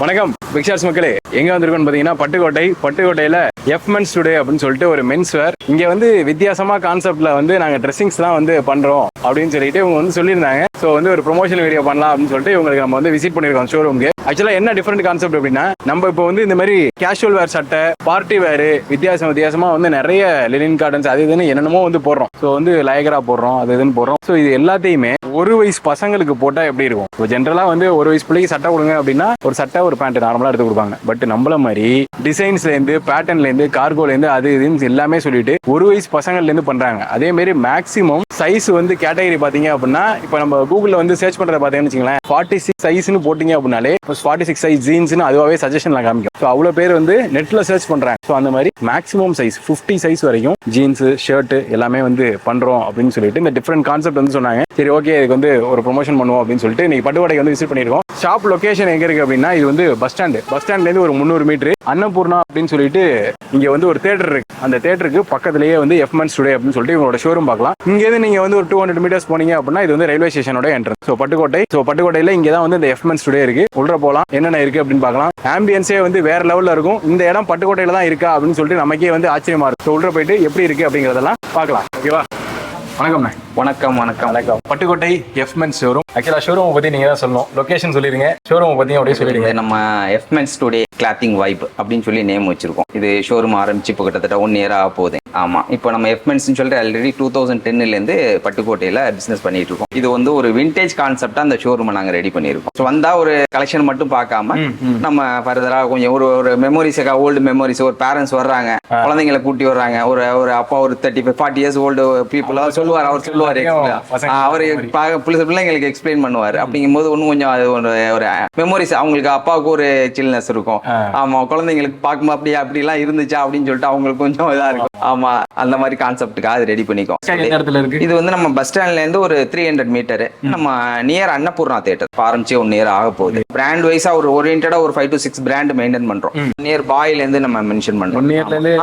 வணக்கம் பிக்சர்ஸ் மக்களே. எங்க வந்திருக்கோம்னு பாத்தீங்கன்னா பட்டுக்கோட்டை பட்டுக்கோட்டையில எஃப் மென்ஸ் டுடே அப்படின்னு சொல்லிட்டு ஒரு மென்ஸ் வேர் இங்க வந்து வித்தியாசமா கான்செப்ட்ல வந்து நாங்க ட்ரெஸ்ஸிங்ஸ் தான் வந்து பண்றோம் அப்படின்னு சொல்லிட்டு இவங்க வந்து சொல்லியிருந்தாங்க. ஸோ வந்து ஒரு ப்ரொமோஷன் வீடியோ பண்ணலாம் அப்படின்னு சொல்லிட்டு இவங்களுக்கு நம்ம வந்து விசிட் பண்ணிருக்கோம் ஷோரூம்க்கு ஆக்சுவலா என்ன டிஃப்ரெண்ட் கான்செப்ட் அப்படின்னா நம்ம இப்போ வந்து இந்த மாதிரி கேஷுவல் வேர் சட்டை பார்ட்டி வேர் வித்தியாசம் வித்தியாசமா வந்து நிறைய லினின் கார்டன்ஸ் அது இதுன்னு என்னென்னமோ வந்து போடுறோம். ஸோ வந்து லயகரா போடுறோம் அது இதுன்னு போடுறோம். ஸோ இது எல்லாத்தையுமே ஒரு வயசு பசங்களுக்கு போட்டா எப்படி இருக்கும்? இப்போ ஜென்ரலா வந்து ஒரு வயசு பிள்ளைக்கு சட்டை கொடுங்க அப்படின்னா ஒரு சட்டை ஒரு பேண்ட் நார்மலா எடுத்து கொடுப்பாங்க. பட் நம்மள மாதிரி டிசைன்ஸ்ல இருந்து பேட்டர்ன்ல இருந்து கார்கோல இருந்து அது இதுன்னு எல்லாமே சொல்லிட்டு ஒரு வயசு பசங்கள்ல இருந்து பண்றாங்க. அதே மாதிரி மேக்ஸிமம் சைஸ் வந்து கேட்டகரி பாத்தீங்க அப்படின்னா இப்போ நம்ம கூகுள்ல வந்து சர்ச் பண்றத பாத்தீங்கன்னு வச்சுங்களேன் ஃபார்ட்டி சிக்ஸ் சைஸ்னு போட்டீங்க அப்படின்னாலே ஃபார்ட்டி சிக்ஸ் சைஸ் ஜீன்ஸ்னு அதுவாகவே சஜஷன்ல காமிக்கும். ஸோ அவ்வளோ பேர் வந்து நெட்ல சர்ச் பண்றாங்க. ஸோ அந்த மாதிரி மேக்ஸிமம் சைஸ் ஃபிஃப்டி சைஸ் வரைக்கும் ஜீன்ஸ் ஷர்ட் எல்லாமே வந்து பண்றோம் அப்படின்னு சொல்லிட்டு இந்த டிஃப்ரெண்ட் கான்செப்ட் வந்து சொன்னாங்க. சரி ஓகே பட்டுவாடைக்கு வந்து ஒரு ப்ரொமோஷன் பண்ணுவோம் அப்படின்னு சொல்லிட்டு நீங்கள் பட்டுவாடைக்கு வந்து விசிட் பண்ணியிருக்கோம். ஷாப் லொகேஷன் எங்க இருக்கு அப்படின்னா இது வந்து பஸ் ஸ்டாண்டு பஸ் ஸ்டாண்ட்ல இருந்து ஒரு முந்நூறு மீட்டர் அன்னபூர்ணா அப்படின்னு சொல்லிட்டு இங்க வந்து ஒரு தேட்டர் இருக்கு. அந்த தேட்டருக்கு பக்கத்துலேயே வந்து எஃப் மன்ஸ் டுடே அப்படின்னு சொல்லிட்டு இவங்களோட ஷோரூம் பார்க்கலாம். இங்க இருந்து நீங்க வந்து ஒரு டூ ஹண்ட்ரட் மீட்டர்ஸ் போனீங்க அப்படின்னா இது வந்து ரயில்வே ஸ்டேஷனோட என்ட்ரன்ஸ் ஸோ பட்டுக்கோட்டை ஸோ பட்டுக்கோட்டையில இங்க தான் வந்து இந்த எஃப் மன்ஸ் டுடே இருக்கு. உள்ள போலாம் என்னென்ன இருக்கு அப்படின்னு பார்க்கலாம். ஆம்பியன்ஸே வந்து வேற லெவல்ல இருக்கும். இந்த இடம் பட்டுக்கோட்டையில தான் இருக்கா அப்படின்னு சொல்லிட்டு நமக்கே வந்து ஆச்சரியமா இருக்கும். ஸோ உள்ள போயிட்டு எப்படி இருக்கு அப்படிங்கறதெல்லாம் பார்க்கலாம். ஓகேவா வணக்கம்ண்ணே. வணக்கம் வணக்கம். வணக்கம். பட்டுக்கோட்டை எஃப் மென்ஸ் ஷோரூம் ஆக்சுவலா ஷோரூம் பத்தி நீங்க தான் சொல்லணும். லொகேஷன் சொல்லிருங்க ஷோரூம் பத்தி அப்படியே சொல்லிடுங்க. இது நம்ம எஃப்மென்ஸ் டுடே கிளாத்திங் வைப் அப்படின்னு சொல்லி நேம் வச்சிருக்கோம். இது ஷோரூம் ஆரம்பிச்சு இப்போ கிட்டத்தட்ட ஒன் இயர் ஆக போகுது. ஆமா. இப்போ நம்ம எஃப்மென்ஸ் சொல்லிட்டு ஆல்ரெடி டூ தௌசண்ட் டென்னுலேருந்து பட்டுக்கோட்டையில பிசினஸ் பண்ணிட்டு இருக்கோம். இது வந்து ஒரு விண்டேஜ் கான்செப்டா அந்த ஷோரூமை நாங்க ரெடி பண்ணியிருக்கோம். ஸோ வந்தா ஒரு கலெக்ஷன் மட்டும் பார்க்காம நம்ம ஃபர்தரா கொஞ்சம் ஒரு ஒரு மெமரிஸ் ஓல்டு மெமரிஸ் ஒரு பேரண்ட்ஸ் வர்றாங்க. குழந்தைங்களை கூட்டி வர்றாங்க. ஒரு ஒரு அப்பா ஒரு thirty five forty years old people அவர் சொல்லுவார். அவர் சொல்லுவார். பசங்க அவர் பிள்ளைங்களுக்கு எக்ஸ்பிளைன் பண்ணுவார். அப்படிங்கும்போது இன்னும் கொஞ்சம் அது ஒரு ஒரு மெமரிஸ் அவங்களுக்கு அப்பாவுக்கு ஒரு சில்னஸ் இருக்கும். ஆமா குழந்தைங்களுக்கு பார்க்கும்போது அப்படியே அப்படிலாம் இருந்துச்சா அப்படின்னு சொல்லிட்டு அவங்களுக்கு கொஞ்சம் இதா இருக்கும். ஆமா அந்த மாதிரி கான்செப்டுக்காக அது ரெடி பண்ணிக்கோம். இது வந்து நம்ம பஸ் ஸ்டாண்ட்ல இருந்து ஒரு த்ரீ ஹண்ட்ரட் மீட்டர் நம்ம நியர் அன்னபூர்ணா தேட்டர் ஆரம்பிச்சு ஒன் இயர் ஆக போகுது. பிராண்ட் வைஸா ஒரு ஓரியன்டா ஒரு five to six brand maintain பண்றோம். நியர் பாயில இருந்து நம்ம மென்ஷன் பண்றோம்.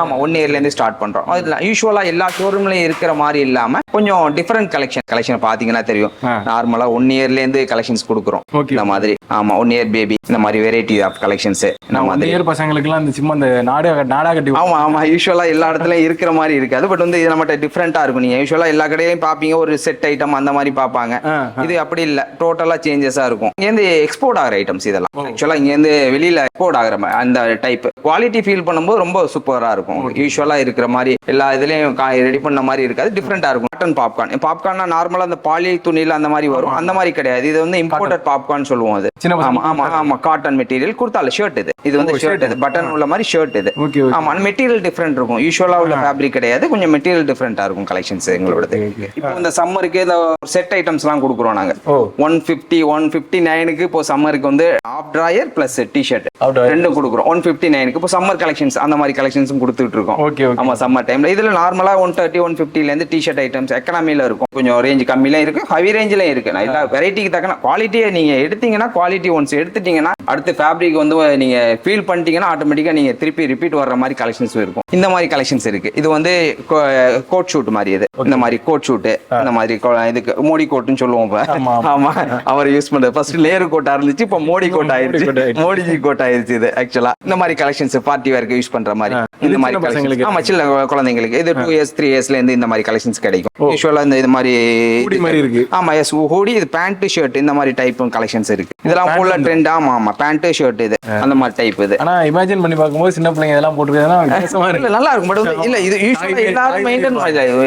ஆமா ஒன் இயர்ல இருந்து ஸ்டார்ட் பண்றோம். யூஸ்வலா எல்லா ஷோரூம்லயும் இருக்கிற மாதிரி இல்லாம கொஞ்சம் டிஃபரெண்ட் கலெக்ஷன் கலெக்ஷன் பாத்தீங்கன்னா தெரியும். நார்மலா ஒன் இயர்ல இருந்து கலெக்ஷன்ஸ் கொடுக்குறோம். இந்த மாதிரி. ஆமா ஒன் இயர் பேபி இந்த மாதிரி வெரைட்டி ஆஃப் கலெக்ஷன்ஸ் இந்த நான் மாதிரி. இயர் பசங்களுக்குலாம் இந்த சும்மா இந்த நாடு நாடா கட்டி ஆமா ஆமா. யூஸ்வலா எல்லா இடத்துலயும் இருக்கிற மாதிரி இருக்காது. பட் வந்து இது நம்மகிட்ட டிஃப்ரெண்டா இருக்கும். நீங்க யூஸ்வலா எல்லா கடையிலயும் பாப்பீங்க ஒரு செட் ஐட்டம் அந்த மாதிரி பாப்பாங்க இது அப்படி இல்ல. டோட்டலா சேஞ்சஸா இருக்கும். இங்க இருந்து எக்ஸ்போர்ட் ஆகிற ஐட்டம்ஸ் இதெல்லாம். ஆக்சுவலா இங்க இருந்து வெளியில எக்ஸ்போர்ட் ஆகிற மா- அந்த டைப் குவாலிட்டி ஃபீல் பண்ணும்போது ரொம்ப சூப்பரா இருக்கும். யூஸ்வலா இருக்கிற மாதிரி எல்லா இதுலயும் ரெடி பண்ண மாதிரி இருக்காது. டிஃப்ரெண்டா இருக்கும். காட்டன் பாப்கார்ன் பாப்கார்னா நார்மலா அந்த பாலி துணியில அந்த மாதிரி வரும். அந்த மாதிரி கிடையாது. இது வந்து இம்போர்ட்டட் பாப்கார்ன் சொல்லுவோம் அது. ஆமா ஆமா ஆமா. காட்டன் மெட்டீரியல் குர்த்தால ஷர்ட் இது. இது வந்து ஷர்ட் இது. பட்டன் உள்ள மாதிரி ஷர்ட் இது. ஆமா மெட்டீரியல் டிஃப்ரெண்ட் இருக்கும். யூஸ்வலா உள்ள ஃபேப்ரிக் கிடையாது. கொஞ்சம் மெட்டீரியல் டிஃப்ரெண்டா இருக்கும் கலெக்ஷன்ஸ் எங்களோட. இப்போ இந்த சம்மருக்கு இந்த செட் ஐட்டம்ஸ் எல்லாம் கொடுக்குறோம் நாங்க. ஒன் ஃபிஃப்டி ஒன் ஃபிஃப்டி நைனுக்கு இப்போ சம்மருக்கு வந்து ஆஃப் டிராயர் பிளஸ் டிஷர்ட். ரெண்டும் கொடுக்குறோம். ஒன் ஃபிஃப்டி நைனுக்கு இப்போ சம்மர் கலெக்ஷன்ஸ் அந்த மாதிரி கலெக்ஷன்ஸும் கொடுத்துட்டு இருக்கோம். ஆமா சம்மர் டைம்ல இதுல நார்மலா ஒன் தேர்ட்டி ஒன் ஃபிஃப்டில இருந்து டிஷர்ட் ஐட்டம்ஸ் இருக்கும். கொஞ்சம் ரேஞ்ச் கம்மியில இருக்கு ஹை ரேஞ்சிலும் இருக்கு. நான் எல்லா வெரைட்டிக்கு தக்கன குவாலிட்டியை நீங்க எடுத்தீங்கன்னா குவாலிட்டி ஒன்ஸ் எடுத்துட்டீங்கன்னா அடுத்து ஃபேப்ரிக் வந்து நீங்க ஃபீல் பண்ணிட்டீங்கன்னா ஆட்டோமேட்டிக்கா நீங்க திருப்பி ரிப்பீட் வர்ற மாதிரி கலெக்ஷன்ஸ் இருக்கும். இந்த மாதிரி கலெக்ஷன்ஸ் இருக்கு. இது வந்து கோட் ஷூட் மாதிரி இது. இந்த மாதிரி கோட் ஷூட் இந்த மாதிரி இதுக்கு மோடி கோட்னு சொல்லுவோம் இப்ப. ஆமா, ஆமா. அவர் யூஸ் பண்றது ஃபர்ஸ்ட் லேயர் கோட்டா இருந்துச்சு இப்போ மோடி கோட் ஆயிருச்சு. மோடிஜி கோட் ஆயிருச்சு இது ஆக்சுவலா இந்த மாதிரி கலெக்ஷன்ஸ் பார்ட்டி வேர்க்கு யூஸ் பண்ற மாதிரி. இந்த மாதிரி சின்ன collections. பசங்களுக்கு. ஆமா சின்ன குழந்தைங்களுக்கு. இது டூ இயர்ஸ் த்ரீ இயர்ஸ்ல இருந்து இந்த மாதிரி கலெக்ஷன்ஸ் கிடைக்கும். யூஸ்வலா இந்த இது மாதிரி ஹூடி மாதிரி இருக்கு. ஆமா எஸ் ஹூடி இது பேண்ட் ஷர்ட் இந்த மாதிரி டைப் கலெக்ஷன்ஸ் இருக்கு. இதெல்லாம் pant ஃபுல்லா வந்து- ட்ரெண்ட் ஆமா ஆமா. பேண்ட் ஷர்ட் இது அந்த மாதிரி டைப் இது. ஆனா இமேஜின் பண்ணி பார்க்கும்போது சின்ன பிள்ளைங்க இதெல்லாம் போட்டுருக்கா வித்தியாசமா இல்ல இருக்கு நல்லா இருக்கும் பட் இல்ல இது யூஸ்வலா எல்லாரும் மெயின்டைன்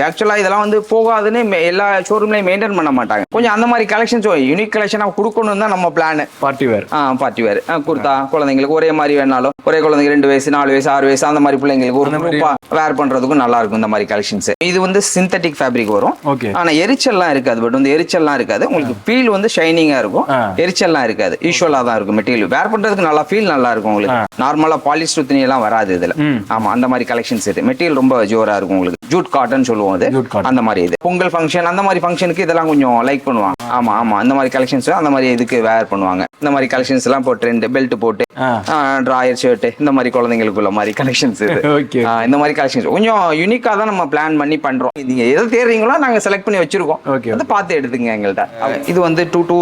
ஆக்சுவலா இதெல்லாம் வந்து போகாதுன்னு எல்லா ஷோரூம்லயும் மெயின்டைன் பண்ண மாட்டாங்க. கொஞ்சம் அந்த மாதிரி கலெக்ஷன்ஸ் யூனிக் கலெக்ஷனா கொடுக்கணும் தான் நம்ம plan party wear ah party wear kurta குழந்தைங்களுக்கு ஒரே மாதிரி வேணாலும் ஒரே குழந்தைங்க ரெண்டு வயசு நாலு வயசு ஆறு வயசு அந்த மாதிரி பிள்ளைங்களுக்கு ஒரு குரூப்பா வேர் பண்றதுக்கும் நல்லா இருக்கும் இந்த மாதிரி கலெக்ஷன்ஸ் இது வந்து சிந்தட்டிக் ஃபேப்ரிக் வரும். ஆனா எரிச்சல்லாம் இருக்காது பட் வந்து எரிச்சல்லாம் இருக்காது. உங்களுக்கு ஃபீல் வந்து ஷைனிங்கா இருக்கும். எரிச்சல்லாம் இருக்காது. யூஸ்வலா தான் இருக்கும் மெட்டீரியல் வேர் பண்றதுக்கு நல்லா ஃபீல் நல்லா இருக்கும் உங்களுக்கு. நார்மலா பாலிஸ்டர் துணி எல்லாம் வராது இதுல. ஆமா அந்த மாதிரி கலெக்ஷன்ஸ் இது. மெட்டீரியல் ரொம்ப ஜோரா இருக்கும் உங்களுக்கு. ஜூட் காட்டன் சொல்லுவோம் அது. அந்த மாதிரி இது. பொங்கல் ஃபங்க்ஷன் அந்த மாதிரி ஃபங்க்ஷனுக்கு இதெல்லாம் கொஞ்சம் லைக் பண்ணுவாங்க. ஆமா ஆமா. அந்த மாதிரி கலெக்ஷன்ஸ் அந்த மாதிரி இதுக்கு வேர் பண்ணுவாங்க. இந்த மாதிரி கலெக்ஷன்ஸ் எல்லாம் இப்போ ட்ரெண்ட் பெல்ட் போட்டு. ட்ராயர் ஷர்ட் இந்த மாதிரி குழந்தைங்களுக்குள்ள மாதிரி கலெக்ஷன்ஸ் இது. இந்த மாதிரி கலெக்ஷன்ஸ் கொஞ்சம் யூனிக்கா தான் நம்ம பிளான் பண்ணி பண்றோம். நீங்க எதை தேடுறீங்களோ நாங்க செலக்ட் பண்ணி வச்சிருக்கோம். அதை பார்த்து எடுத்துங்க எங்கள்கிட்ட இது வந்து டூ டு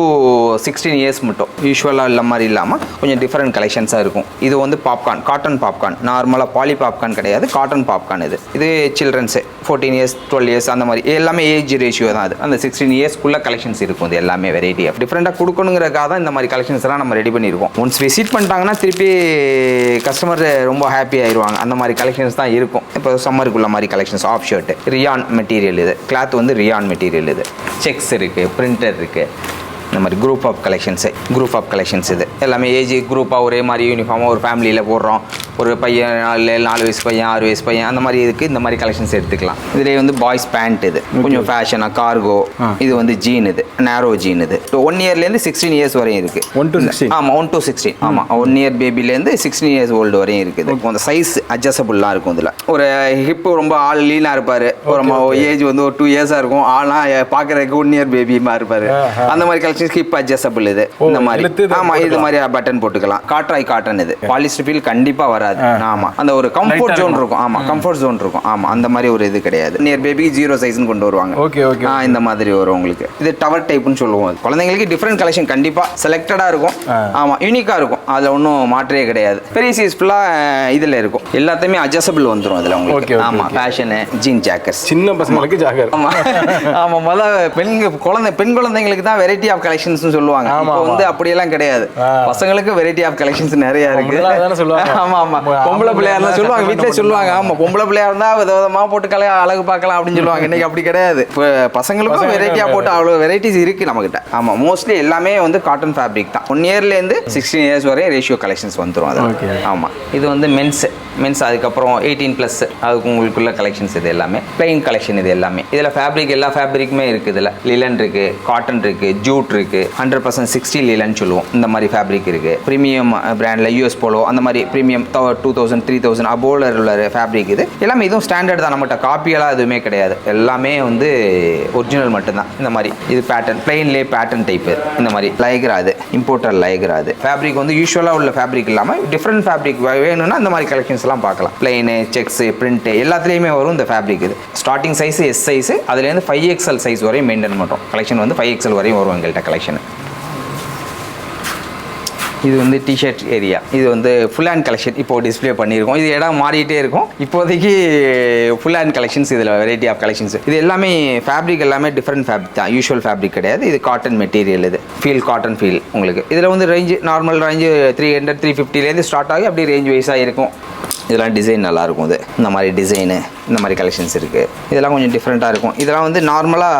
சிக்ஸ்டீன் இயர்ஸ் மட்டும். யூஸ்வலாக இல்ல மாதிரி இல்லாமல் கொஞ்சம் டிஃப்ரெண்ட் கலெக்ஷன்ஸாக இருக்கும். இது வந்து பாப்கார்ன் காட்டன் பாப்கார்ன் நார்மலாக பாலி பாப்கார்ன் கிடையாது காட்டன் பாப்கார்ன் இது. இது childrens fourteen years twelve years அந்த மாதிரி. எல்லாமே ஏஜ் ரேஷியோ தான் அது. அந்த சிக்ஸ்டீன் இயர்ஸ்க்குள்ள கலெக்ஷன்ஸ் இருக்கும் இது எல்லாமே வெரைட்டி டிஃப்ரெண்ட்டாக கொடுக்கணுங்கிறக்காக தான் இந்த மாதிரி கலெக்ஷன்ஸ் எல்லாம் நம்ம ரெடி பண்ணியிருக்கோம். ஒன்ஸ் விசிட் பண்ணிட்டாங்கன்னா திருப்பி கஸ்டமர் ரொம்ப ஹாப்பி ஆயிடுவாங்க அந்த மாதிரி கலெக்ஷன்ஸ் தான் இருக்கும். இப்போ சம்மருக்குள்ள மாதிரி collections of shirt rayon material இது. கிளாத் வந்து ரியான் மெட்டீரியல் இது. செக்ஸ் இருக்குது பிரிண்டர் இருக்குது இந்த மாதிரி group of collections group of collections இது. எல்லாமே ஏஜ் குரூப்பாக ஒரே மாதிரி யூனிஃபார்மாக ஒரு ஃபேமிலியில் போடுறோம். ஒரு பையன் நாலு நாலு வயசு பையன் ஆறு வயசு பையன் அந்த மாதிரி இதுக்கு இந்த மாதிரி கலெக்ஷன்ஸ் எடுத்துக்கலாம். இதுலேயே வந்து பாய்ஸ் பேண்ட் இது. கொஞ்சம் ஃபேஷனாக கார்கோ இது வந்து ஜீன் இது. நேரோ ஜீன் இது. ஒன் இயர்லேருந்து சிக்ஸ்டீன் இயர்ஸ் வரையும் இருக்குது ஒன் டு சிக்ஸ்டீன் ஆமாம் ஒன் டு சிக்ஸ்டீன் ஆமாம் ஒன் இயர் பேபிலேருந்து சிக்ஸ்டீன் இயர்ஸ் ஓல்டு வரையும் இருக்குது. அந்த சைஸ் அட்ஜஸ்டபுள்லாம் இருக்கும் இதில். ஒரு ஹிப்பு ரொம்ப ஆள் லீனாக இருப்பார். ஒரு ஏஜ் வந்து ஒரு டூ இயர்ஸாக இருக்கும். ஆனால் பார்க்குறதுக்கு ஒன் இயர் பேபிமா இருப்பார். ஆஹா. அந்த மாதிரி கலெக்ஷன்ஸ் ஹிப் அட்ஜஸ்டபிள் இது. இந்த மாதிரி. இழுத்து இதை. மாதிரி பட்டன் போட்டுக்கலாம். காட்ராய் காட்டன் இது. பாலிஸ்டர் ஃபீல் கண்டிப்பாக வராது. ஆமாம் அந்த ஒரு கம்ஃபர்ட் ஜோன் இருக்கும். ஆமாம் கம்ஃபர்ட் ஜோன் இருக்கும். ஆமாம் அந்த மாதிரி ஒரு இது கிடையாது. நியர் பேபிக்கு ஜீரோ சைஸ்னு கொண்டு வருவாங்க. ஓகே ஓகே ஆ இந்த மாதிரி வரும் உங்களுக்கு. இது டவர் டைப்னு சொல்லுவோம். குழந்தைங்களுக்கு டிஃப்ரெண்ட் கலெக்ஷன் கண்டிப்பா செலக்டடா இருக்கும். ஆமா யூனிக்கா இருக்கும். அதுல ஒன்றும் மாற்றே கிடையாது. பெரிய சைஸ் ஃபுல்லா இதுல இருக்கும். எல்லாத்தையுமே அட்ஜஸ்டபிள் வந்துரும் அதுல உங்களுக்கு. ஆமா. ஃபேஷனு ஜீன் ஜாக்கர்ஸ் சின்ன பசங்களுக்கு ஜாகர். ஆமா. ஆமா முத பெண்க குழந்தை பெண் குழந்தைங்களுக்கு தான் வெரைட்டி ஆஃப் கலெக்ஷன்ஸ் சொல்லுவாங்க. இப்போ. வந்து அப்படியெல்லாம் கிடையாது. பசங்களுக்கு வெரைட்டி ஆஃப் கலெக்ஷன்ஸ் நிறைய இருக்கு. ஆமா ஆமா. பொம்பளை பிள்ளையா இருந்தா சொல்லுவாங்க. வீட்டுல சொல்லுவாங்க. ஆமா பொம்பளை பிள்ளையா இருந்தா விதவிதமா போட்டு கலையா அழகு பார்க்கலாம் அப்படின்னு சொல்லுவாங்க. இன்னைக்கு அப்படி கிடையாது. இப்போ பசங்களுக்கும் பசங்களுக்கு வெரைட்டியா போட்டு அவ்வளவு வெரைட்டிஸ் இருக்கு நம்மகிட்ட. ஆமா மோஸ்ட்லி எல்லாமே வந்து காட்டன் ஃபேப்ரிக் தான். ஒன் இயர்ல இருந்து சிக்ஸ்டீன் இயர்ஸ் வரை ரேஷியோ கலெக்ஷன்ஸ் வந்துரும் அது. ஆமா. இது வந்து மென்ஸ் மென்ஸ் அதுக்கப்புறம் எயிட்டீன் ப்ளஸ் அதுக்கு உங்களுக்குள்ள கலெக்ஷன்ஸ் இது எல்லாமே. பிளைன் கலெக்ஷன் இது எல்லாமே. இதில் ஃபேப்ரிக் எல்லா ஃபேப்ரிக்குமே இருக்குது இதில். லிலன் இருக்கு காட்டன் இருக்கு ஜூட் இருக்கு. ஹண்ட்ரட் பர்சன்ட் சிக்ஸ்டி லீலன்னு சொல்லுவோம். இந்த மாதிரி ஃபேப்ரிக் இருக்கு. ப்ரீமியம் பிராண்டில் யூஎஸ் போலோ அந்த மாதிரி premium two thousand three thousand அபோவில் உள்ள ஃபேப்ரிக் இது. எல்லாமே இதுவும் ஸ்டாண்டர்ட் தான். நம்மகிட்ட காப்பியெல்லாம் எதுவுமே கிடையாது. எல்லாமே வந்து ஒரிஜினல் மட்டும்தான். இந்த மாதிரி இது பேட்டர்ன் பிளெயின்லேயே பேட்டர்ன் டைப் இந்த மாதிரி லைக்ரா அது இம்போர்ட்டர் லைக்ரா அது ஃபேப்ரிக் வந்து யூஸ்வலாக உள்ள ஃபேப்ரிக் இல்லாமல் டிஃப்ரெண்ட் ஃபேப்ரிக் வேணும்னா இந்த மாதிரி கலெக்ஷன்ஸ்லாம் பார்க்கலாம். பிளெயின் செக்ஸ் பிரிண்ட் எல்லாத்துலேயுமே வரும் இந்த ஃபேப்ரிக் இது. ஸ்டார்டிங் சைஸ் எஸ் சைஸ் அதுலேருந்து ஃபைவ் எக்ஸ்எல் சைஸ் வரையும் மெயின்டைன் பண்ணுறோம். கலெக்ஷன் வந்து ஃபைவ் எக்ஸ்எல் வரையும் வரும் எங்கள்கிட்ட. கலெக்ஷன் இது வந்து டிஷர்ட் ஏரியா இது வந்து ஃபுல் ஹேண்ட் கலெக்ஷன் இப்போ டிஸ்ப்ளே பண்ணியிருக்கோம். இது இடம் மாறிட்டே இருக்கும். இப்போதைக்கு ஃபுல் ஹேண்ட் கலெக்ஷன்ஸ் இதில் வெரைட்டி ஆஃப் கலெக்ஷன்ஸ் இது எல்லாமே ஃபேப்ரிக் எல்லாமே டிஃப்ரெண்ட் ஃபேப்ரிக் தான். யூஷுவல் ஃபேப்ரிக் கிடையாது. இது காட்டன் மெட்டீரியல் இது. ஃபீல் காட்டன் ஃபீல் உங்களுக்கு. இதில் வந்து range normal range three hundred three ஃபிஃப்டிலேருந்து start ஆகி அப்படியே ரேஞ்ச் வைஸாக இருக்கும். இதெல்லாம் டிசைன் நல்லாயிருக்கும் இது. இந்த மாதிரி டிசைனு இந்த மாதிரி கலெக்ஷன்ஸ் இருக்குது இதெல்லாம் கொஞ்சம் டிஃப்ரெண்ட்டாக இருக்கும். இதெல்லாம் வந்து நார்மலாக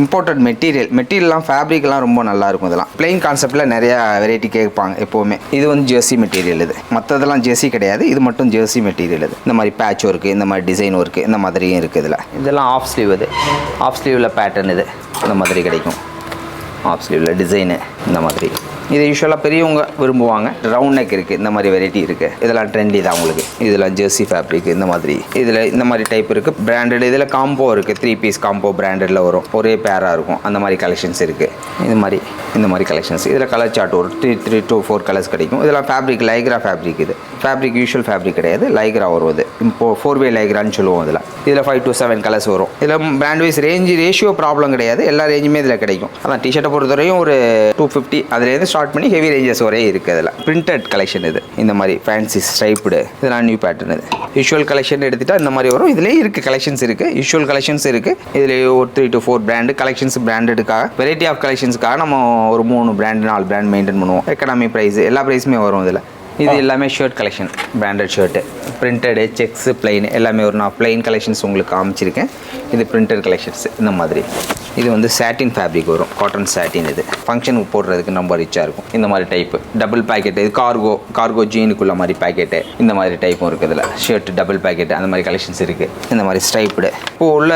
இம்போர்ட்டட் மெட்டீரியல் மெட்டீரியல்லாம் ஃபேப்ரிக்லாம் ரொம்ப நல்லாயிருக்கும் இதெல்லாம். பிளெயின் கான்செப்டில் நிறையா வெரைட்டி கேட்பாங்க எப்போவுமே. இது வந்து ஜெர்சி மெட்டீரியல் இது. மற்றதெல்லாம் ஜெர்சி கிடையாது. இது மட்டும் ஜெர்சி மெட்டீரியல் இது. இந்த மாதிரி பேட்ச் ஒர்க்கு இந்த மாதிரி டிசைன் ஒர்க்கு இந்த மாதிரியும் இருக்குது இதில். இதெல்லாம் ஆஃப் ஸ்லீவ் இது. ஆஃப் ஸ்லீவில் பேட்டர்ன் இது. இந்த மாதிரி கிடைக்கும். ஆஃப் ஸ்லீவில் டிசைனு இந்த மாதிரி. இது யூஸ்வலாக பெரியவங்க விரும்புவாங்க. ரவுண்ட் நெக் இருக்குது இந்த மாதிரி வெரைட்டி இருக்குது இதெல்லாம் ட்ரெண்டி தான் உங்களுக்கு. இதெல்லாம் ஜெர்சி ஃபேப்ரிக் இந்த மாதிரி. இதில் இந்த மாதிரி டைப் இருக்குது பிராண்டட் இதில் காம்போ இருக்குது த்ரீ பீஸ் காம்போ பிராண்டடில் வரும். ஒரே பேராக இருக்கும். அந்த மாதிரி கலெக்ஷன்ஸ் இருக்குது இந்த மாதிரி இந்த மாதிரி கலெக்ஷன்ஸ் இதில் கலர் சார்ட் ஒரு three three two four colours கிடைக்கும். இதெல்லாம் ஃபேப்ரிக் லைக்ரா ஃபேப்ரிக் இது. ஃபேப்ரிக் யூஷுவல் ஃபேப்ரிக் கிடையாது. லைக்ரா வரும் இது இப்போ ஃபோர் வே லைக்ரான்னு சொல்லுவோம் இதில். இதில் ஃபைவ் டு செவன் கலர்ஸ் வரும். இதில் brand wise range ratio problem கிடையாது. எல்லா ரேஞ்சுமே இதில் கிடைக்கும். அதான் டிஷர்ட்டை பொறுத்தவரையும் ஒரு டூ ஃபிஃப்டி அதுலேருந்து ஸ்டார்ட் பண்ணி ஹெவி ரேஞ்சஸ் வரையும் இருக்குது அதில் பிரிண்டட் கலெக்ஷன் இது. இந்த மாதிரி ஃபேன்சி ஸ்ட்ரைப்டு இதெல்லாம் நியூ பேட்டர்ன் இது. யூஷுவல் கலெக்ஷன் எடுத்துகிட்டா இந்த மாதிரி வரும். இதுலேயே இருக்குது கலெக்ஷன்ஸ் இருக்குது யூஷுவல் கலெக்ஷன்ஸ் இருக்குது இதில் ஒரு three to four brand collections பிராண்டடுக்காக variety of collection கலெக்ஷன்ஸ்க்காக நம்ம ஒரு மூணு பிராண்ட் நாலு பிராண்ட் மெயின்டைன் பண்ணுவோம். எக்கனாமி ப்ரைஸ் எல்லா ப்ரைஸுமே வரும் இதில். இது எல்லாமே shirt collection branded shirt printed checks plain எல்லாமே ஒரு நான் பிளைன் கலெக்ஷன்ஸ் உங்களுக்கு காமிச்சிருக்கேன். இது பிரிண்டட் கலெக்ஷன்ஸ் இந்த மாதிரி. இது வந்து சாட்டின் ஃபேப்ரிக் வரும் காட்டன் சாட்டின் இது. ஃபங்க்ஷனுக்கு போடுறதுக்கு ரொம்ப ரிச்சாக இருக்கும். இந்த மாதிரி டைப்பு டபுள் பேக்கெட் இது கார்கோ கார்கோ ஜீனுக்குள்ள மாதிரி பேக்கெட்டு இந்த மாதிரி டைப்பும் இருக்குது இதில். ஷர்ட் டபுள் பேக்கெட் அந்த மாதிரி கலெக்ஷன்ஸ் இருக்குது இந்த மாதிரி ஸ்ட்ரைப்டு இப்போ உள்ள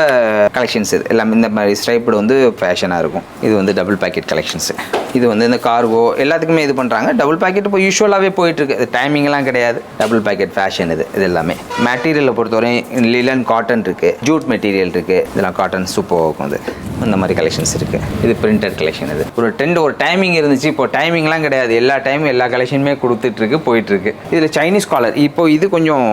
கலெக்ஷன்ஸ் இது. எல்லாமே இந்த மாதிரி ஸ்ட்ரைப்டு வந்து ஃபேஷனாக இருக்கும். இது வந்து டபுள் பேக்கெட் கலெக்ஷன்ஸ் இது வந்து இந்த கார்கோ எல்லாத்துக்குமே இது பண்ணுறாங்க டபுள் பேக்கெட் இப்போ யூஸ்வலாகவே போயிட்டு இருக்குது இது டைமிங்லாம் கிடையாது. டபுள் பேக்கெட் ஃபேஷன் இது. இது எல்லாமே. மெட்டீரியலை பொறுத்தவரையும் லிலன் காட்டன் இருக்குது ஜூட் மெட்டீரியல் இருக்குது இதெல்லாம் காட்டன் சூப்பராக இருக்கும் இது. அந்த மாதிரி கலெக்ஷன்ஸ் இருக்குது இது பிரிண்டட் கலெக்ஷன் இது. ஒரு ட்ரெண்ட் ஒரு டைமிங் இருந்துச்சு. இப்போ டைமிங்லாம் கிடையாது. எல்லா டைமும் எல்லா கலெக்ஷனுமே கொடுத்துட்ருக்கு போயிட்டுருக்கு இதில் சைனீஸ் காலர் இப்போ இது கொஞ்சம்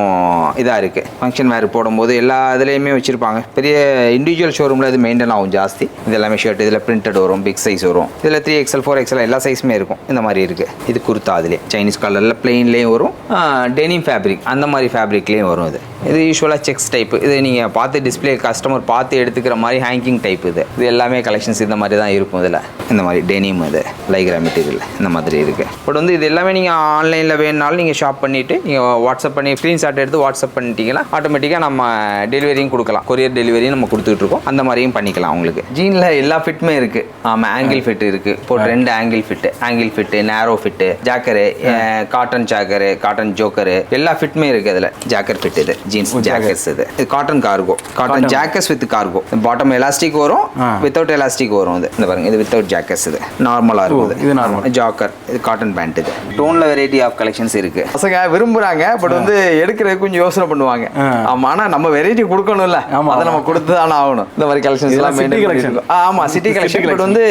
இதாக இருக்குது ஃபங்க்ஷன் வேறு போடும்போது எல்லா இதுலேயுமே வச்சுருப்பாங்க. பெரிய இண்டிவிஜுவல் ஷோரூமில் இது மெயின்டைன் ஆகும் ஜாஸ்தி. இது எல்லாமே ஷர்ட் இதில் பிரிண்டட் வரும் பிக் சைஸ் வரும். இதில் த்ரீ எக்ஸல் ஃபோர் எக்ஸல் எல்லா சைஸுமே இருக்கும். இந்த மாதிரி இருக்குது இது குர்த்தா அதுலேயே. சைனீஸ் காலரில் பிளெயின்லேயும் வரும் டெனிம் ஃபேப்ரிக் அந்த மாதிரி ஃபேப்ரிக்லேயும் வரும் இது. இது யூஸ்வலாக செக்ஸ் டைப் இது நீங்கள் பார்த்து டிஸ்ப்ளே கஸ்டமர் பார்த்து எடுத்துக்கிற மாதிரி ஹேங்கிங் டைப் இது. இது எல்லாமே கலெக்ஷன்ஸ் இந்த மாதிரி தான் இருக்கும் இதில். இந்த மாதிரி டெனிம் இது லைக்ரா மெட்டீரியல் இந்த மாதிரி இருக்குது பட் வந்து இது எல்லாமே நீங்கள் ஆன்லைனில் வேணுனாலும் நீங்கள் ஷாப் பண்ணிவிட்டு நீங்கள் வாட்ஸ்அப் பண்ணி ஸ்க்ரீன்ஷாட் எடுத்து வாட்ஸ்அப் பண்ணிட்டீங்கன்னா ஆட்டோமேட்டிக்காக நம்ம டெலிவரியும் கொடுக்கலாம். கொரியர் டெலிவரியும் நம்ம கொடுத்துட்டு இருக்கோம். அந்த மாதிரியும் பண்ணிக்கலாம் உங்களுக்கு. ஜீனில் எல்லா ஃபிட்டுமே இருக்குது ஆமாம் ஆங்கிள் ஃபிட் இருக்குது இப்போ ரெண்டு ankle fit ankle fit narrow fit jogger cotton jogger cotton jogger எல்லா ஃபிட்டுமே இருக்குது அதில் ஜாக்கர் ஃபிட் இது. ஜீன்ஸ் ஜாக்கர்ஸ் இது. இது cotton cargo cotton joggers with cargo bottom elastic வரும் வித்தவுட் எலாஸ்டிக் வரும் இது. இந்த பாருங்க இது வித்தவுட் ஜாக்கர்ஸ் இது. நார்மலாக இருக்கும் இது normal. ஜாக்கர் இது காட்டன் பேண்ட் இது. டோனில் வெரைட்டி ஆஃப் கலெக்ஷன்ஸ் இருக்கு. பசங்க விரும்புறாங்க பட் வந்து எடுக்கிறதுக்கு கொஞ்சம் யோசனை பண்ணுவாங்க. ஆமா ஆனா நம்ம வெரைட்டி கொடுக்கணும்ல. ஆமா, அதை நம்ம கொடுத்து தானே ஆகணும். இந்த மாதிரி கலெக்ஷன்ஸ் எல்லாம் இருக்கோம். ஆமா சிட்டி கலெக்ஷன் பட் வந்து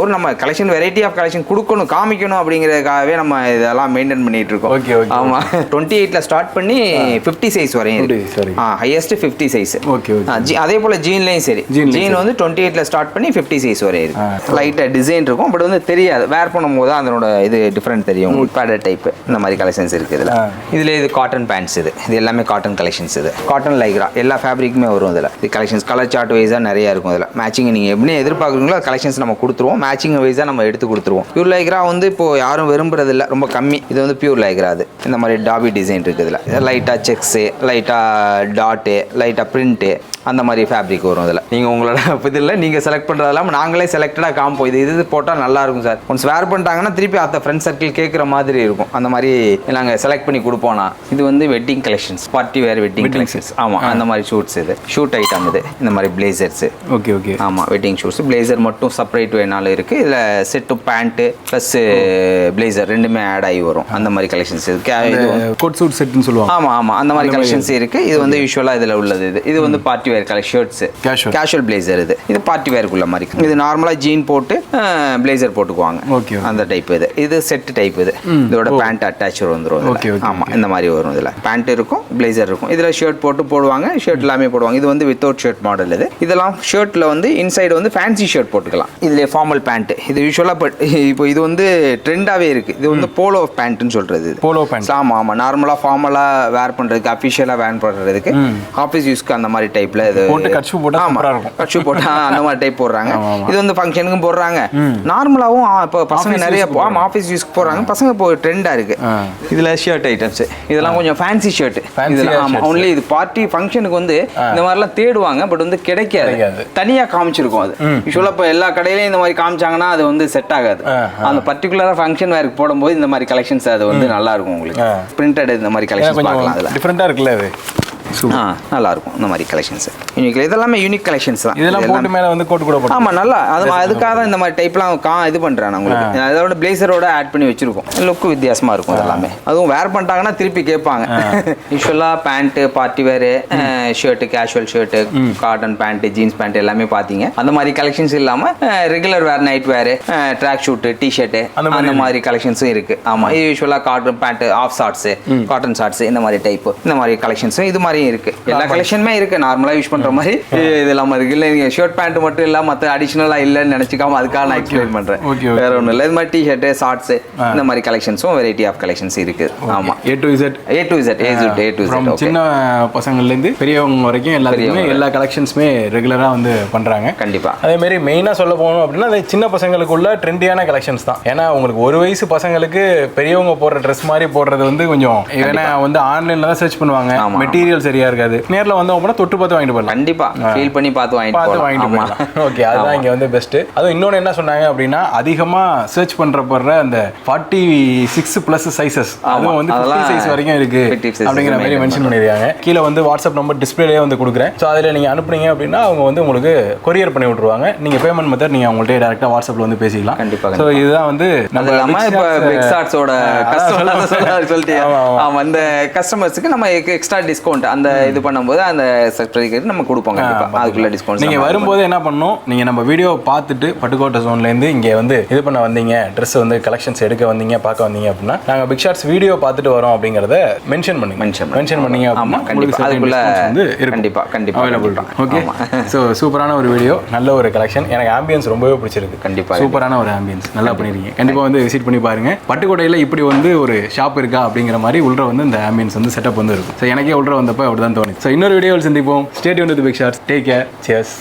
ஒரு நம்ம கலெக்ஷன் வெரைட்டி ஆஃப் கலெக்ஷன் கொடுக்கணும் காமிக்கணும் அப்படிங்கிறதுக்காகவே நம்ம இதெல்லாம் மெயின்டைன் பண்ணிட்டு இருக்கோம். Okay. ஆமா. டுவெண்ட்டி எயிட்ல ஸ்டார்ட் பண்ணி ஃபிஃப்டி சைஸ் வரையும் 50 இருக்கு சரி. Highest fifty size Okay, okay. அதே போல ஜீன்லயும் சரி. ஜீன் வந்து டுவெண்ட்டி எயிட்ல ஸ்டார்ட் பண்ணி ஃபிஃப்டி சைஸ் வரை இருக்கு. லைட்டா டிசைன் இருக்கும் பட் வந்து தெரியாது. வேர் பண்ணும்போது தான் அதனோட இது டிஃப்ரெண்ட் தெரியும். பேடர் டைப் இந்த மாதிரி கலெக்ஷன்ஸ் இருக்கு இதுல. இதுல இது காட்டன் பேண்ட்ஸ் இது. இது எல்லாமே காட்டன் கலெக்ஷன்ஸ் இது. காட்டன் லைக்ரா எல்லா ஃபேப்ரிக்குமே வரும் இதுல. இது கலெக்ஷன்ஸ் கலர் சார்ட் வைஸா நிறைய இருக்கும் இதுல. மேட்சிங் நீங்க எப்படி எதிர்பார்க்குறீங்களோ கலெக்ஷன்ஸ் நம்ம கொடுத்துருவோம். மேட்சிங் வைஸா நம்ம எடுத்து கொடுத்துருவோம். பியூர் லைக்ரா வந்து இப்போ யாரும் விரும்புறது இல்ல ரொம்ப கம்மி. இது வந்து பியூர் லைக்ரா அது. இந்த மாதிரி டாபி டிசைன் இருக்குது இதில். லைட்டாக செக்ஸு லைட்டாக டாட்டு லைட்டாக ப்ரிண்ட்டு அந்த மாதிரி ஃபேப்ரிக் வரும் இதில் நீங்கள் உங்களோட இதில் நீங்கள் செலக்ட் பண்ணுறது இல்லாமல் நாங்களே செலக்டடாக காம்போம் இது இது போட்டால் நல்லா இருக்கும் சார். ஒன்ஸ் வேர் பண்ணிட்டாங்கன்னா திருப்பி அந்த ஃப்ரெண்ட் சர்க்கிள் கேட்குற மாதிரி இருக்கும். அந்த மாதிரி நாங்கள் செலக்ட் பண்ணி கொடுப்போம்னா இது வந்து wedding collections party wear wedding collections ஆமாம் அந்த மாதிரி ஷூட்ஸ் இது. ஷூட் ஐட்டம் இது. இந்த மாதிரி பிளேசர்ஸு ஓகே ஓகே ஆமாம் வெட்டிங் ஷூஸ் பிளேசர் மட்டும் செப்பரேட் வேணாலும் இருக்குது இதில் செட்டு பேண்ட்டு ப்ளஸ் பிளேசர் ரெண்டுமே ஆட் ஆகி வரும். அந்த மாதிரி கலெக்ஷன்ஸ் இது. கோட் சூட் செட்னு சொல்லுவாங்க. ஆமா ஆமா. அந்த மாதிரி கலெக்ஷன்ஸ் இருக்கு. இது வந்து யூஸ்வலா இதுல உள்ளது இது. இது வந்து party wear collect shirts. Casual blazer இது. இது பார்ட்டி வேர்க்குள்ள மாதிரி இது நார்மலா ஜீன் போட்டு பிளேசர் போட்டுக்குவாங்க. Okay. அந்த டைப் இது. இது செட் டைப் இது. இதோட பேண்ட் அட்டாச் வந்துரும் இதுல. Okay, okay, ஆமா இந்த மாதிரி வரும் இதுல. பேண்ட் இருக்கும் பிளேசர் இருக்கும். இதுல ஷர்ட் போட்டு போடுவாங்க ஷர்ட் எல்லாமே போடுவாங்க. இது வந்து வித்தவுட் ஷர்ட் மாடல் இது. இதெல்லாம் ஷர்ட்ல வந்து இன்சைடு வந்து ஃபேன்சி ஷர்ட் போட்டுக்கலாம். இதுல ஃபார்மல் பேண்ட் இது யூஸ்வலா இப்போ இது வந்து ட்ரெண்டாவே இருக்கு. இது வந்து போலோ பேண்ட்னு சொல்றது இது. Polo pant. ஆமா ஆமா. நார்மலா ஃபார்மலா வேர் பண்றதுக்கு அபிஷியலா வேர் பண்றதுக்கு ஆபீஸ் யூஸ்க்கு அந்த மாதிரி டைப்ல இது போட்டு கட்சு போட்டா ஆமா சூப்பரா இருக்கும். கட்சு போட்டா அந்த மாதிரி டைப் போடுறாங்க. இது வந்து ஃபங்க்ஷனுக்கும் போடுறாங்க. நார்மலாவும் ஆ, இப்போ பசங்க நிறைய ஆபீஸ் யூஸ்க்கு போடுறாங்க. பசங்க இப்போ ட்ரெண்டா இருக்கு. இதுல ஷர்ட் ஐட்டம்ஸ் இதெல்லாம் கொஞ்சம் ஃபேன்சி ஷர்ட் இதெல்லாம். ஒன்லி இது பார்ட்டி ஃபங்க்ஷனுக்கு வந்து இந்த மாதிரிலாம் தேடுவாங்க பட் வந்து கிடைக்காது. தனியா காமிச்சிருக்கும் அது. யூஸ்வலா இப்போ எல்லா கடையிலயும் இந்த மாதிரி காமிச்சாங்கன்னா அது வந்து செட் ஆகாது. அந்த பர்டிகுலரா ஃபங்க்ஷன் வேருக்கு போடும்போது இந்த மாதிரி கலெக்ஷன்ஸ் அது வந்து நல்லா இருக்கும் உங்களுக்கு. பிரிண்டட் இந்த மாதிரி கலெக்ஷன்ஸ் பார்க்கலாம் அதுல. டிஃப்ரெண்டா இருக்குல்ல அது. ஆ நல்லா இருக்கும் இந்த மாதிரி கலெக்ஷன்ஸ் யூனிக் இதெல்லாமே யூனிக் கலெக்ஷன்ஸ் தான். இதெல்லாம் இது போட்டு மேல வந்து கோட் கூட போட்டு ஆமா நல்லா. அது அதுக்காக தான் இந்த மாதிரி டைப்லாம் கா இது பண்றேன் நான் உங்களுக்கு அதோட பிளேசரோட ஆட் பண்ணி வச்சிருக்கோம். லுக் வித்தியாசமா இருக்கும் எல்லாமே அதுவும் வேர் பண்ணிட்டாங்கன்னா திருப்பி கேட்பாங்க. யூஸ்வலா pant party wear shirt casual shirt cotton pant jeans pant எல்லாமே பாத்தீங்க அந்த மாதிரி கலெக்ஷன்ஸ் இல்லாம regular wear night wear track suit T shirt அந்த மாதிரி மாதிரி கலெக்ஷன்ஸும் இருக்கு. ஆமா இது யூஸ்வலா cotton pant half shorts cotton shorts இந்த மாதிரி டைப் இந்த மாதிரி கலெக்ஷன்ஸும் இது மாதிரியும் இருக்கு. எல்லா கலெக்ஷனுமே இருக்கு. நார்மலா யூஸ் பண்ற மாதிரி இது இல்லாம இருக்கு. இல்ல நீங்க ஷர்ட் பேண்ட் மட்டும் இல்ல மத்த அடிஷனலா இல்லன்னு நினைச்சுக்காம அதுக்காக நான் எக்ஸ்பிளைன் பண்றேன். வேற ஒண்ணும் இல்ல. இது மாதிரி டி ஷர்ட் ஷார்ட்ஸ் இந்த மாதிரி கலெக்ஷன்ஸும் வெரைட்டி ஆஃப் கலெக்ஷன்ஸ் இருக்கு. ஆமா. A to Z A to Z A to A to okay சின்ன பசங்கள்ல இருந்து பெரியவங்க வரைக்கும் பெரியவங்க எல்லா கலெக்ஷன்ஸுமே ரெகுலரா வந்து பண்றாங்க. கண்டிப்பா. அதே மாதிரி மெயினாக சொல்ல போகணும் அப்படின்னா அது சின்ன பசங்களுக்குள்ள ட்ரெண்டியான கலெக்ஷன்ஸ் தான். ஏன்னா உங்களுக்கு ஒரு வயசு பசங்களுக்கு பெரியவங்க போடுற ட்ரெஸ் மாதிரி போடுறது வந்து கொஞ்சம் ஏன்னா வந்து ஆன்லைன்ல தான் சர்ச் பண்ணுவாங்க. மெட்டீரியல்ஸ் சரியா இருக்காது. நேர்ல வந்தோம் அப்படின்னா தொட்டு பார்த்து வாங்கிட்டு போயிடலாம். கண்டிப்பா. ஃபீல் பண்ணி பார்த்து வாங்கிட்டு பார்த்து போகலாம். வாங்கிட்டு போயிடலாம். ஓகே அதுதான் இங்க வந்து பெஸ்ட் அதுவும் இன்னொன்னு என்ன சொன்னாங்க அப்படின்னா அதிகமா சர்ச் பண்றப்படுற அந்த ஃபார்ட்டி சிக்ஸ் பிளஸ் சைசஸ் அதுவும் வந்து சைஸ் வரைக்கும் இருக்கு 50 sizes அப்படிங்கிற மாதிரி மென்ஷன் பண்ணிருக்காங்க கீழே வந்து வாட்ஸ்அப் நம்பர் டிஸ்பிளேலே வந்து கொடுக்குறேன். ஸோ அதில் நீங்க அனுப்புனீங்க அப்படின்னா அவங்க வந்து உங்களுக்கு கொரியர் பண்ணி விட்டுருவாங்க. நீங்க பேமெண்ட் மெத்தட் நீங்க அவங்கள்ட்ட டேரக்டா வாட்ஸ்அப்ல வந்து பேசிக்கலாம். கண்டிப்பா, ஸோ இதுதான் வந்து இல்லாம இப்ப பிக் ஷாட்ஸோட கஸ்டமர் சொல்லிட்டு. அந்த கஸ்டமர்ஸ்க்கு நம்ம எக்ஸ்ட்ரா டிஸ்கவுண்ட் அந்த இது பண்ணும்போது அந்த சர்டிஃபிகேட் நம்ம கொடுப்போம் அதுக்குள்ள டிஸ்கவுண்ட் நீங்க வரும்போது என்ன பண்ணணும்? நீங்க நம்ம வீடியோ பார்த்துட்டு பட்டுக்கோட்டை இருந்து இங்க வந்து இது பண்ண வந்தீங்க. ட்ரெஸ் வந்து கலெக்ஷன்ஸ் எடுக்க வந்தீங்க பார்க்க வந்தீங்க அப்படின்னா நாங்க பிக் ஷாட்ஸ் வீடியோ பார்த்துட்டு வரோம் அப்படிங்கறத மென்ஷன் பண்ணுங்க. Mention மென்ஷன் பண்ணீங்க ஆமா, அப்படின்னா கண்டிப்பா. உங்களுக்கு certain அதுக்குள்ள வந்து இருக்கும். கண்டிப்பா, கண்டிப்பா, அவைலபிள் கண்டிப்பா. ஓகே. ஸோ சூப்பரான ஒரு வீடியோ நல்ல ஒரு கலெக்ஷன் எனக்கு ஆம்பியன்ஸ் ரொம்பவே பிடிச்சிருக்கு. கண்டிப்பா, சூப்பரான ஒரு ஆம்பியன்ஸ் நல்லா பண்ணிருக்கீங்க. கண்டிப்பா வந்து விசிட் பண்ணி பாருங்க. பட்டுக்கோட்டையில இப்படி வந்து ஒரு ஷாப் இருக்கா அப்படிங்கிற மாதிரி உள்ள வந்து இந்த ஆம்பியன்ஸ் வந்து செட்டப் வந்து இருக்கும். ஸோ எனக்கே உள்ள பார்க்குறப்ப அப்படி தான் தோணுச்சு. ஸோ இன்னொரு வீடியோவில் சந்திப்போம். ஸ்டேட் வந்து big shorts take care cheers